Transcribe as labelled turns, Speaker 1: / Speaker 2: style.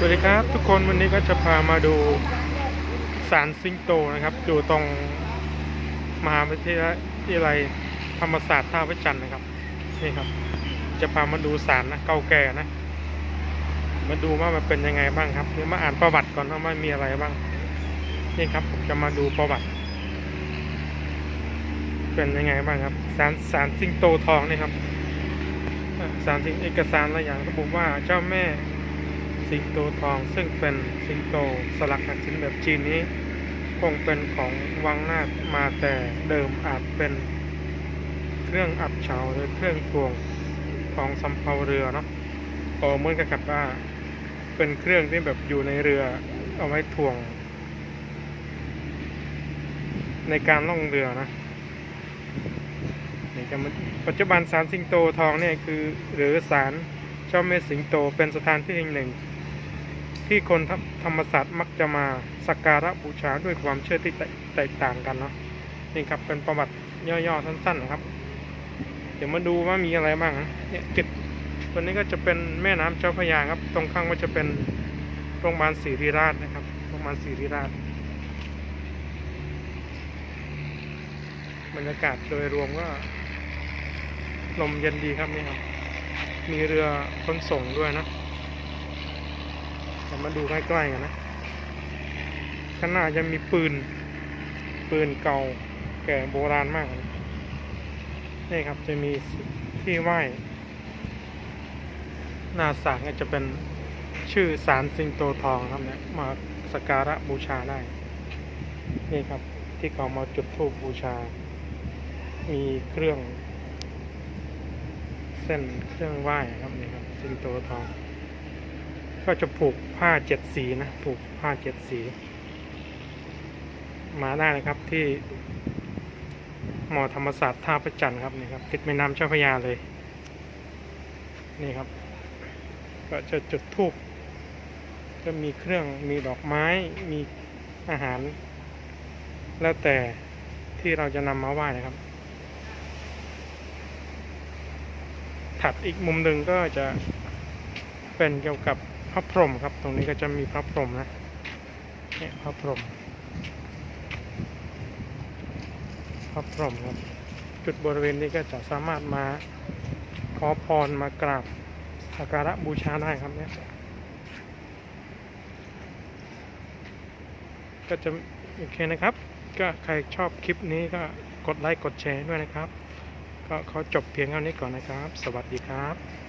Speaker 1: สวัสดีครับ ทุกคนวันนี้ก็จะพามาดูสารสิงโตนะครับ อยู่ตรงมหาวิทยาลัยธรรมศาสตร์ท่าพระจันทร์นะครับนี่ครับ จะพามาดูสารนะเก่าแก่นะ มาดูว่ามันเป็นยังไงบ้างครับเดี๋ยวมาอ่านประวัติก่อนว่ามันมีอะไรบ้างนี่ครับผมจะมาดูประวัติ เป็นยังไงบ้างครับ สารสารสิงโตทองนี่ครับสารสิงเอกสารอะไรอย่างระบุว่าเจ้าแม่ สิงโตทองซึ่งเป็นสิงโตสลักหักชิ้นแบบจีนนี้ คงเป็นของวังนาถมาแต่เดิมอาจเป็นเครื่องอับเฉาหรือเครื่องตวงของสำเภาเรือเนาะโอเหมือนกับว่าเป็นเครื่องที่แบบอยู่ในเรือเอาไว้ถ่วง ในการล่องเรือนะนี่จะปัจจุบันสารสิงโตทองเนี่ยคือหรือสารเจ้าแม่สิงโตเป็นสถานที่แห่งหนึ่ง ที่คนธรรธรรมศาสตร์มักจะมาสักการะบูชาด้วยความเชื่อที่แตกต่างกันเนาะนี่ครับเป็นประวัติย่อๆสั้นๆนะครับ เดี๋ยวมาดูว่ามีอะไรบ้างเนี่ยจุดตัวนี้ก็จะเป็นแม่น้ำเจ้าพระยาครับ ตรงข้างก็จะเป็นโรงพยาบาลศรีริราชนะครับโรงพยาบาลศรีริราชบรรยากาศโดยรวมก็ลมเย็นดีครับนี่ครับ มีเรือขนส่งด้วยนะ เดี๋ยวมาดูใกล้ๆกันนะ ข้างหน้าจะมีปืน ปืนเก่าแก่โบราณมากเลยนี่ครับจะมีที่ไหว้หน้าสารก็จะเป็นชื่อสารสิงโตทองครับเนี่ยมาสักการะบูชาได้ นี่ครับที่เขามาจุดธูปบูชา มีเครื่อง เส้นเครื่องไหว้ครับนี่ครับสิงโตทอง ก็จะผูกผ้าเจ็ดสีนะ ผูกผ้าเจ็ดสี มาได้นะครับที่มอธรรมศาสตร์ท่าพระจันครับนี่ครับติดแม่น้ำเจ้าพระยาเลย นี่ครับ ก็จะจุดธูปก็มีเครื่องมีดอกไม้มีอาหาร แล้วแต่ที่เราจะนำมาไหว้นะครับ ถัดอีกมุมหนึ่งก็จะเป็นเกี่ยวกับ ระพรหมครับ ตรงนี้ก็จะมีพระพรหมนะเนี่ยพระพรหมพระพรหมครับ จุดบริเวณนี้ก็จะสามารถมาขอพรมากราบสักการะบูชาได้ครับเนี่ยก็จะโอเคนะครับ ก็ใครชอบคลิปนี้ก็กดไลค์กดแชร์ด้วยนะครับ ก็ขอจบเพียงเท่านี้ก่อนนะครับ สวัสดีครับ